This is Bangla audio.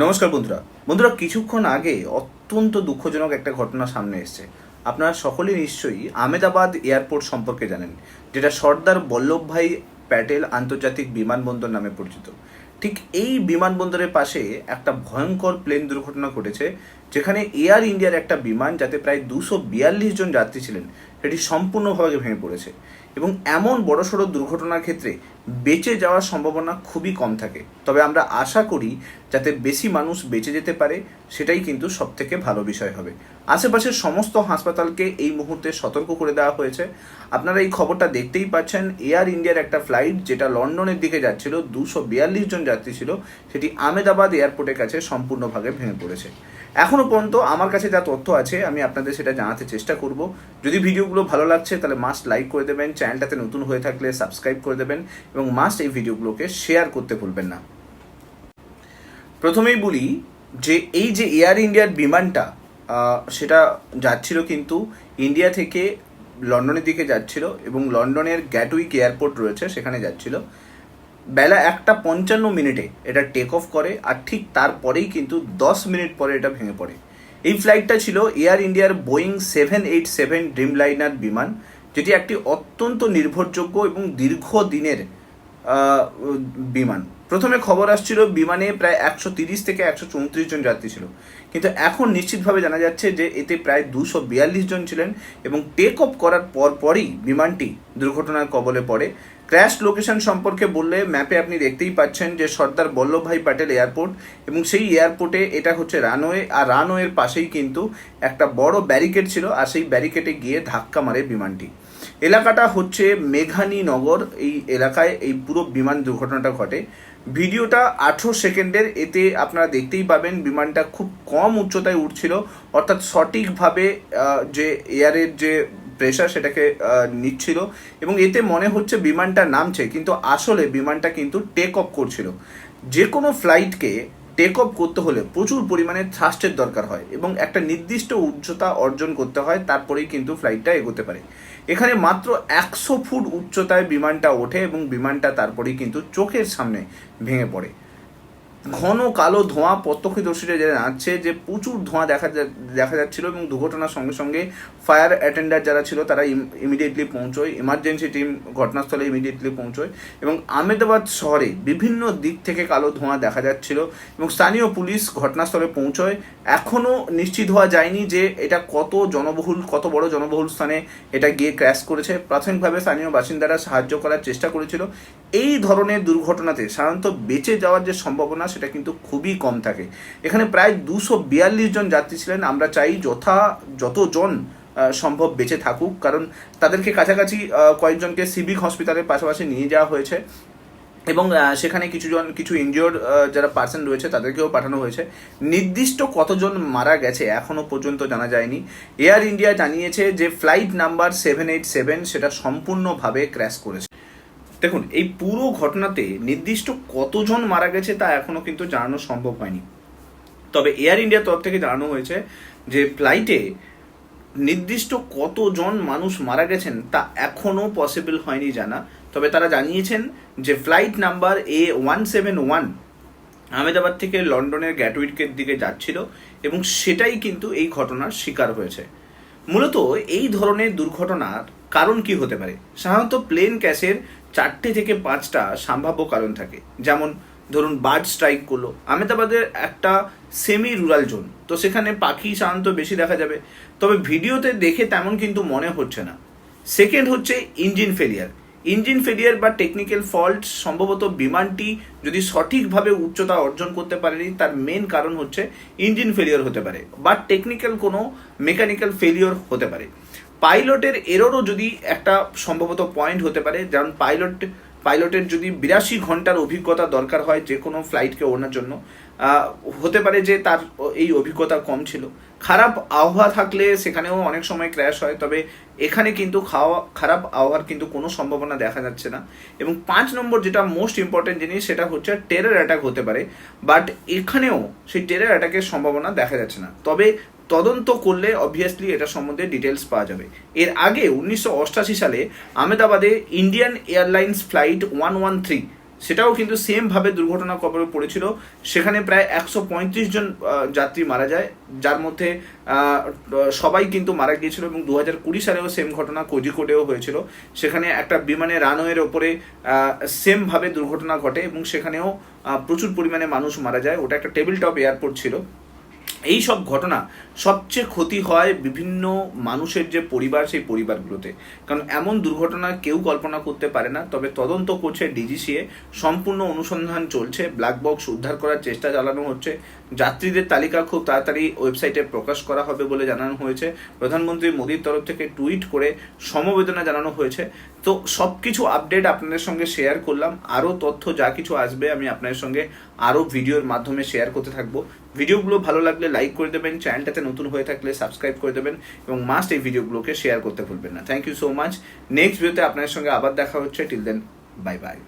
নমস্কার বন্ধুরা। বন্ধুরা, কিছুক্ষণ আগে অত্যন্ত দুঃখজনক একটা ঘটনা সামনে এসেছে। আপনারা সকলেই নিশ্চয়ই আহমেদাবাদ এয়ারপোর্ট সম্পর্কে জানেন, যেটা সর্দার বল্লভভাই প্যাটেল আন্তর্জাতিক বিমানবন্দর নামে পরিচিত। ঠিক এই বিমানবন্দরের পাশে একটা ভয়ঙ্কর প্লেন দুর্ঘটনা ঘটেছে, যেখানে এয়ার ইন্ডিয়ার একটা বিমান যাতে প্রায় দুশো বিয়াল্লিশ জন যাত্রী ছিলেন, সেটি সম্পূর্ণভাবে ভেঙে পড়েছে। এবং এমন বড়সড় দুর্ঘটনার ক্ষেত্রে বেঁচে যাওয়ার সম্ভাবনা খুবই কম থাকে। তবে আমরা আশা করি যাতে বেশি মানুষ বেঁচে যেতে পারে, সেটাই কিন্তু সব থেকে ভালো বিষয় হবে। আশেপাশের সমস্ত হাসপাতালকে এই মুহূর্তে সতর্ক করে দেওয়া হয়েছে। আপনারা এই খবরটা দেখতেই পাচ্ছেন, এয়ার ইন্ডিয়ার একটা ফ্লাইট যেটা লন্ডনের দিকে যাচ্ছিল, দুশো বিয়াল্লিশ জন যাত্রী ছিল, সেটি আহমেদাবাদ এয়ারপোর্টের কাছে সম্পূর্ণভাবে ভেঙে পড়েছে। এখনও পর্যন্ত আমার কাছে যা তথ্য আছে, আমি আপনাদের সেটা জানাতে চেষ্টা করব। যদি ভিডিওগুলো ভালো লাগছে, তাহলে মাস্ট লাইক করে দেবেন চ্যানেলটাতে নতুন হয়ে থাকলে সাবস্ক্রাইব করে দেবেন এবং মাস্ট এই ভিডিওগুলোকে শেয়ার করতে ভুলবেন না। প্রথমেই বলি যে এই যে এয়ার ইন্ডিয়ার বিমানটা সেটা যাচ্ছিল কিন্তু ইন্ডিয়া থেকে লন্ডনের দিকে যাচ্ছিল এবং লন্ডনের গ্যাটউইক এয়ারপোর্ট রয়েছে, সেখানে যাচ্ছিল। বেলা একটা পঞ্চান্ন মিনিটে এটা টেক অফ করে আর ঠিক তারপরেই কিন্তু দশ মিনিট পরে এটা ভেঙে পড়ে। এই ফ্লাইটটা ছিল এয়ার ইন্ডিয়ার Boeing seven eight seven Dreamliner বিমান। যেটি একটি অত্যন্ত নির্ভরযোগ্য এবং দীর্ঘদিনের দিনের বিমান। প্রথমে খবর আসছিল বিমানে প্রায় একশো তিরিশ থেকে একশো চৌত্রিশ জন যাত্রী ছিল। কিন্তু এখন নিশ্চিতভাবে জানা যাচ্ছে যে এতে প্রায় দুশো বিয়াল্লিশ জন ছিলেন এবং টেক অফ করার পরপরই বিমানটি দুর্ঘটনার কবলে পড়ে। ক্র্যাশ লোকেশন সম্পর্কে বললে ম্যাপে আপনি দেখতেই পাচ্ছেন যে সর্দার বল্লভভাই প্যাটেল এয়ারপোর্ট এবং সেই এয়ারপোর্টে এটা হচ্ছে রানওয়ে, আর রানওয়ের পাশেই কিন্তু একটা বড় ব্যারিকেড ছিল, আর সেই ব্যারিকেডে গিয়ে ধাক্কা মারে বিমানটি। এলাকাটা হচ্ছে মেঘানী নগর, এই এলাকায় এই পুরো বিমান দুর্ঘটনাটা ঘটে। ভিডিওটা আঠেরো সেকেন্ডের, এতে আপনারা দেখতেই পাবেন বিমানটা খুব কম উচ্চতায় উঠছিল, অর্থাৎ সঠিকভাবে যে এয়ারের যে প্রেশার সেটাকে নিচ্ছিল এবং এতে মনে হচ্ছে বিমানটা নামছে, কিন্তু আসলে বিমানটা কিন্তু টেক অফ করছিল। যে কোনো ফ্লাইটকে টেক অফ করতে হলে প্রচুর পরিমাণে থ্রাস্টের দরকার হয় এবং একটা নির্দিষ্ট উচ্চতা অর্জন করতে হয়, তারপরেই কিন্তু ফ্লাইটটা এগোতে পারে। এখানে মাত্র একশো ফুট উচ্চতায় বিমানটা ওঠে এবং বিমানটা তারপরেই কিন্তু চোখের সামনে ভেঙে পড়ে। ঘন কালো ধোঁয়া প্রত্যক্ষদর্শীরা যারা জানাচ্ছে যে প্রচুর ধোঁয়া দেখা যা- দেখা যাচ্ছিল এবং দুর্ঘটনার সঙ্গে সঙ্গে ফায়ার অ্যাটেন্ডার যারা ছিল তারা ইমিডিয়েটলি পৌঁছয়, ইমার্জেন্সি টিম ঘটনাস্থলে ইমিডিয়েটলি পৌঁছয় এবং আহমেদাবাদ শহরে বিভিন্ন দিক থেকে কালো ধোঁয়া দেখা যাচ্ছিল এবং স্থানীয় পুলিশ ঘটনাস্থলে পৌঁছয়। এখনও নিশ্চিত হওয়া যায়নি যে এটা কত জনবহুল, কত বড় জনবহুল স্থানে এটা গিয়ে ক্র্যাশ করেছে। প্রাথমিকভাবে স্থানীয় বাসিন্দারা সাহায্য করার চেষ্টা করেছিল। এই ধরনের দুর্ঘটনাতে সাধারণত বেঁচে যাওয়ার যে সম্ভাবনা সেটা কিন্তু খুবই কম থাকে। এখানে প্রায় দুশো বিয়াল্লিশ জন যাত্রী ছিলেন। আমরা চাই যথা, যতজন সম্ভব বেঁচে থাকুক। কারণ তাদেরকে কাছাকাছি কয়েকজনকে সিভিক হসপিটালের পাশাপাশি নিয়ে যাওয়া হয়েছে। এবং সেখানে কিছুজন কিছু ইনজিওর্ড যারা পার্সন রয়েছে, তাদেরকেও পাঠানো হয়েছে। নির্দিষ্ট কতজন মারা গেছে এখনও পর্যন্ত জানা যায়নি। এয়ার ইন্ডিয়া জানিয়েছে যে flight number seven eight seven সেটা সম্পূর্ণভাবে ক্র্যাশ করেছে। দেখুন, এই পুরো ঘটনাতে নির্দিষ্ট কতজন মারা গেছে তা এখনও কিন্তু জানানো সম্ভব হয়নি। তবে এয়ার ইন্ডিয়ার তরফ থেকে জানানো হয়েছে যে ফ্লাইটে নির্দিষ্ট কতজন মানুষ মারা গেছেন তা এখনও পসিবল হয়নি জানা। তবে তারা জানিয়েছেন যে flight number A one seven one Ahmedabad থেকে লন্ডনের গ্যাটউইকের দিকে যাচ্ছিল এবং সেটাই কিন্তু এই ঘটনার শিকার হয়েছে। মূলত এই ধরনের দুর্ঘটনার কারণ কি হতে পারে? সাধারণত প্লেন ক্যাশের চারটে থেকে পাঁচটা সম্ভাব্য কারণ থাকে। যেমন, ধরুন, বার্ড স্ট্রাইক করল। আহমেদাবাদের একটা সেমি রুরাল জোন তো সেখানে পাখি সাধারণত বেশি দেখা যাবে। তবে ভিডিওতে দেখে তেমন কিন্তু মনে হচ্ছে না। সেকেন্ড হচ্ছে ইঞ্জিন ফেলিয়ার ইঞ্জিন ফেলিয়ার বা টেকনিক্যাল ফল্ট সম্ভবত বিমানটি যদি সঠিকভাবে উচ্চতা অর্জন করতে পারেনি, তার মেন কারণ হচ্ছে ইঞ্জিন ফেলিয়ার হতে পারে বা টেকনিক্যাল কোনো মেকানিক্যাল ফেলিওর হতে পারে। পাইলটের এররও যদি একটা সম্ভবত পয়েন্ট হতে পারে, যেমন পাইলট, পাইলটের যদি বিরাশি ঘণ্টার অভিজ্ঞতা দরকার হয় যে কোনো ফ্লাইটকে ওড়ানোর জন্য হতে পারে যে তার এই অভিজ্ঞতা কম ছিল। খারাপ আবহাওয়া থাকলে সেখানেও অনেক সময় ক্র্যাশ হয়, তবে এখানে কিন্তু খাওয়া, খারাপ আবহাওয়ার কিন্তু কোনো সম্ভাবনা দেখা যাচ্ছে না। এবং পাঁচ নম্বর যেটা মোস্ট ইম্পর্টেন্ট জিনিস, সেটা হচ্ছে টেরর অ্যাটাক হতে পারে বাট এখানেও সেই টেরর অ্যাটাকের সম্ভাবনা দেখা যাচ্ছে না। তবে তদন্ত করলে অবভিয়াসলি এটা সম্বন্ধে ডিটেলস পাওয়া যাবে। এর আগে উনিশশো সালে আহমেদাবাদে Indian Airlines flight one one three সেটাও কিন্তু সেমভাবে দুর্ঘটনা কবলে পড়েছিল। সেখানে প্রায় একশো পঁয়ত্রিশ জন যাত্রী মারা যায়। যার মধ্যে সবাই কিন্তু মারা গিয়েছিল এবং দু হাজার কুড়ি সালেও সেম ঘটনা কোজিকোডেও হয়েছিল। সেখানে একটা বিমানে রানওয়ের ওপরে সেমভাবে দুর্ঘটনা ঘটে এবং সেখানেও প্রচুর পরিমাণে মানুষ মারা যায়। ওটা একটা টেবিল টপ এয়ারপোর্ট ছিল। এই সব ঘটনা সবচেয়ে ক্ষতি হয় বিভিন্ন মানুষের যে পরিবার, সেই পরিবারগুলোতে। কারণ এমন দুর্ঘটনা কেউ কল্পনা করতে পারে না, তবে তদন্ত করছে ডিজিসিএ। সম্পূর্ণ অনুসন্ধান চলছে ব্ল্যাক বক্স উদ্ধার করার চেষ্টা চালানো হচ্ছে। যাত্রীদের তালিকা খুব তাড়াতাড়ি ওয়েবসাইটে প্রকাশ করা হবে বলে জানানো হয়েছে। প্রধানমন্ত্রী মোদীর তরফ থেকে টুইট করে সমবেদনা জানানো হয়েছে। তো সব কিছু আপডেট আপনাদের সঙ্গে শেয়ার করলাম। আরও তথ্য, যা কিছু আসবে আমি আপনাদের সঙ্গে আরও ভিডিওর মাধ্যমে শেয়ার করতে থাকব। ভিডিওগুলো ভালো লাগলে লাইক করে দেবেন চ্যানেলটাতে নতুন হয়ে থাকলে সাবস্ক্রাইব করে দেবেন এবং মাস্ট এই ভিডিওগুলোকে শেয়ার করতে ভুলবেন না। Thank you so much next ভিডিওতে আপনাদের সঙ্গে আবার দেখা হচ্ছে। Till then bye bye